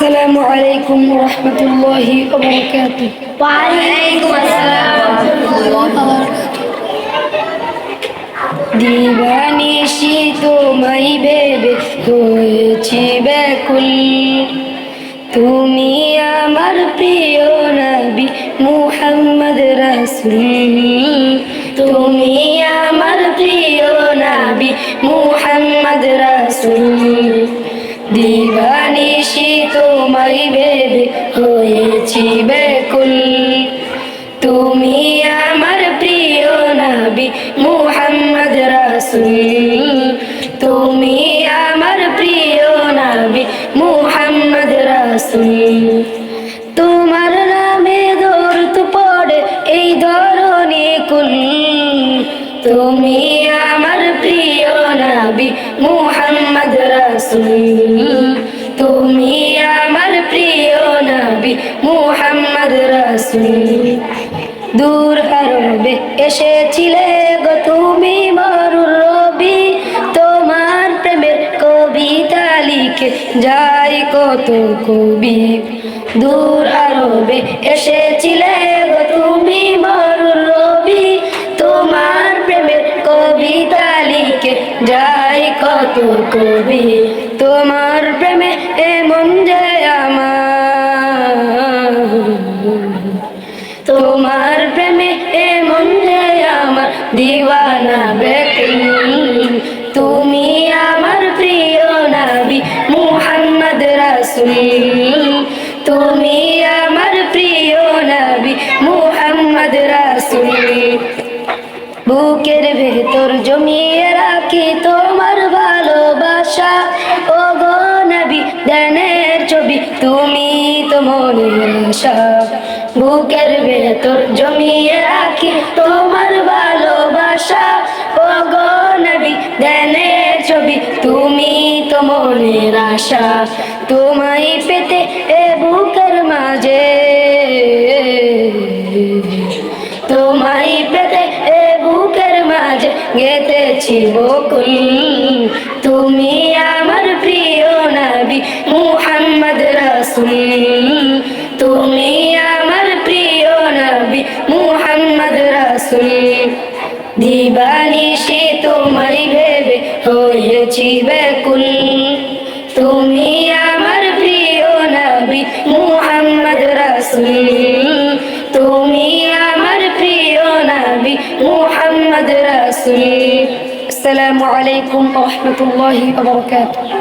السلام عليكم ورحمة الله وبركاته وعليكم السلام ورحمة الله وبركاته দিবানিশি তোমায় ভেবে হয়েছি ব্যাকুল তুমি আমার প্রিয় নবী মুহাম্মদ রাসূল তুমি আমার প্রিয় নবী মুহাম্মদ রাসূল দিবানিশি তোমায় ভেবে হয়েছি ব্যাকুল। তুমি আমার প্রিয় নবী মুহাম্মদ রাসূল। তুমি আমার প্রিয় নবী মুহাম্মদ রাসূল। তোমার নামে দৌড় পড়ে এই ধরনী কুল। তুমি আমার প্রিয় নবী মুহাম্মদ রাসূল তুমি আমার প্রিয় নবী মুহাম্মদ দূর এসেছিলে গো তুমি মরুর রবি তোমার প্রেমের কবিতা লিখে যাই কত কবি দূর আরবে এসেছিলে গো তুমি মরুর রবি তোমার প্রেমের কবিতা লিখে যাই কত কবি তোমার প্রেমে এমন যে আমার। তোমার প্রেমে এমন যে আমার দিওয়ানা বেকুল তুমি আমার প্রিয় নবী মুহাম্মদ রাসূল। তুমি বুকের ভেতর জমিয়ে রাখি তোমার ভালোবাসা। ও দেনের ছবি, তুমি তো মনের আশা। তোমায় পেতে এ বুকের মাঝে। তোমায় পেতে এ বুকের মাঝে গেতেছি বকুল। তুমি রাসূল তুমি আমার প্রিয় নবী মুহাম্মদ রাসূল দিবানিশি তোমায় ভেবে হয়েছি ব্যাকুল তুমি আমার প্রিয় নবী মুহাম্মদ রাসূল তুমি আমার প্রিয় নবী মুহাম্মদ রাসূল আসসালামু আলাইকুম ওয়া রাহমাতুল্লাহি ওয়া বারাকাতুহু